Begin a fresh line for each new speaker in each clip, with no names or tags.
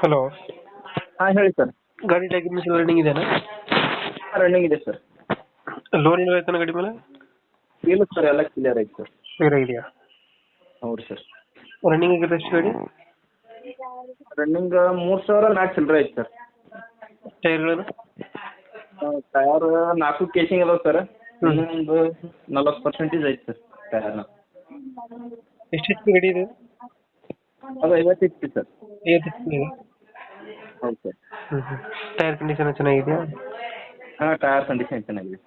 Hello
ಹಾಂ ಹೇಳಿ sir.
ಗಾಡಿ ಡಾಕ್ಯುಮೆಂಟ್ಸ್ ಎಲ್ಲ ರನ್ನಿಂಗ್ ಇದೆಯಾ
ರನ್ನಿಂಗ್ ಇದೆ ಸರ್.
ಲೋನ್ ಇಲ್ಲ ಆಯ್ತಾನ ಗಾಡಿ ಮೇಲೆ?
ಇಲ್ಲ ಸರ್ ಎಲ್ಲ ಕ್ಲಿಯರ್ ಐತೆ ಸರ್.
ಕ್ಲಿಯರ್ ಆಗಿದೆಯಾ?
ಹೌದು ಸರ್.
ರನ್ನಿಂಗ್ ಆಗಿದೆ ಎಷ್ಟು ಗಾಡಿ?
ರನ್ನಿಂಗ್ ಮೂರು ಸಾವಿರ ನಾಲ್ಕು ಚಿಲ್ಲರೆ ಐತೆ ಸರ್.
ಟೈರ್ಗಳು
ಟಯರ್ ನಾಲ್ಕು ಕೇಸಿಂಗ್ ಅದಾವೆ ಸರ್. ಒಂದು ನಲ್ವತ್ತು ಪರ್ಸೆಂಟೇಜ್ ಐತೆ ಸರ್ ಟಯರ್ನ
ಎಷ್ಟು ಎಷ್ಟು ಗಾಡಿ ಇದೆ?
ಅದು ಐವತ್ತು ಐತಿ ಸರ್
ಐವತ್ತು ಎಚ್ ಪಿ ಇದೆ
ಹೌದು ಸರ್
ಹ್ಞೂ ಹ್ಞೂ ಟೈರ್ ಕಂಡೀಷನ್ ಚೆನ್ನಾಗಿದೆಯಾ
ಹಾಂ ಟಯರ್ ಕಂಡೀಷನ್ ಚೆನ್ನಾಗಿದೆ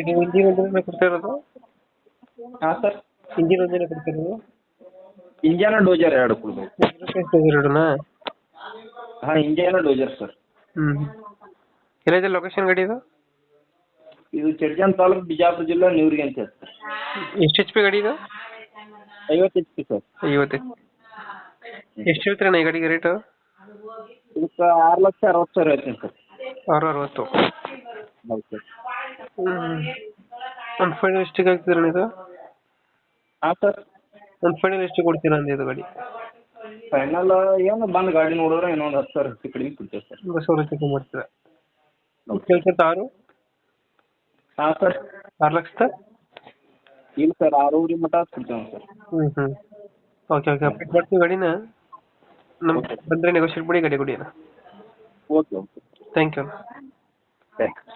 ಇದು ಇಂಜಿನ್ ಒಂದಿನ ಕೊಡ್ತಾ ಇರೋದು
ಹಾಂ ಸರ್
ಇಂಜಿನ್ ಒಂದಿನ ಕೊಡ್ತಾ ಇರೋದು
ಇಂಜನ ಡೋಜರ್ ಎರಡು ಕೊಡ್ಬೇಕು
ಎರಡುನಾ
ಹಾಂ ಇಂಜನ ಡೋಜರ್ ಸರ್
ಹ್ಞೂ ಎಲ್ಲಿದೆ ಲೊಕೇಶನ್ ಗಾಡಿ ಇದು
ಇದು ಚಡ್ಜನ್ ತಾಲೂಕು ಬಿಜಾಪುರ ಜಿಲ್ಲಾ ನೀವ್ರಿಗೆ ಅಂತ ಹೇಳಿ ಸರ್
ಎಷ್ಟು ಎಚ್ ಪಿ ಗಾಡಿ ಇದು
ಐವತ್ತು ಎಚ್ ಪಿ ಸರ್
ಐವತ್ತು ಎಷ್ಟು ಹೇಳ್ತೀರಣ್ಣ ಈ ಗಾಡಿಗೆ ರೇಟು
ಇದಕ್ಕೆ ಆರು ಲಕ್ಷ ಅರವತ್ತು ಸಾವಿರ ಹೇಳ್ತೀನಿ ಸರ್.
ಆರು ಅರವತ್ತು.
ಹೌದು ಸರ್.
ಹ್ಞೂ ಒಂದು ಫೈನಲ್ ಎಷ್ಟಿಗೆ ಆಗ್ತಿದ್ರಣ್ಣ ಇದು?
ಹಾಂ ಸರ್.
ಒಂದು ಫೈನಲ್ ಎಷ್ಟು ಕೊಡ್ತೀರಾ ಅಂದೆ ಇದು ಗಾಡಿ?
ಫೈನಲ್ ಏನು ಬಂದು ಗಾಡಿ ನೋಡಿದ್ರೆ ಇನ್ನೊಂದು ಹತ್ತು ಸಾವಿರ ಹೆಚ್ಚು ಕಡಿಮೆ ಕೊಡ್ತೀವಿ ಸರ್.
ಒಂದು ಸಾವಿರ ಚಿಕ್ಕ ಮಾಡ್ತೀರಾ? ಕೆಲಸ ಆರು?
ಹಾಂ ಸರ್.
ಆರು ಲಕ್ಷದ?
ಇಲ್ಲ ಸರ್ ಆರೂವರೆ ಮಟ್ಟ ಕೊಡ್ತೇವೆ ಸರ್.
ಹ್ಞೂ ಹ್ಞೂ ಓಕೆ ಓಕೆ ಅಪ್ಡೇಟ್ ಮಾಡ್ತೀವಿ ಗಾಡಿನ? ನಮ್ಗೆ ಬಂದರೆ ನೆಗೋಷಿಯೇಟ್ ಮಾಡಿ ಗಾಡಿ ಕೊಡಿ ಅಣ್ಣ.
Okay okay
thank you
thanks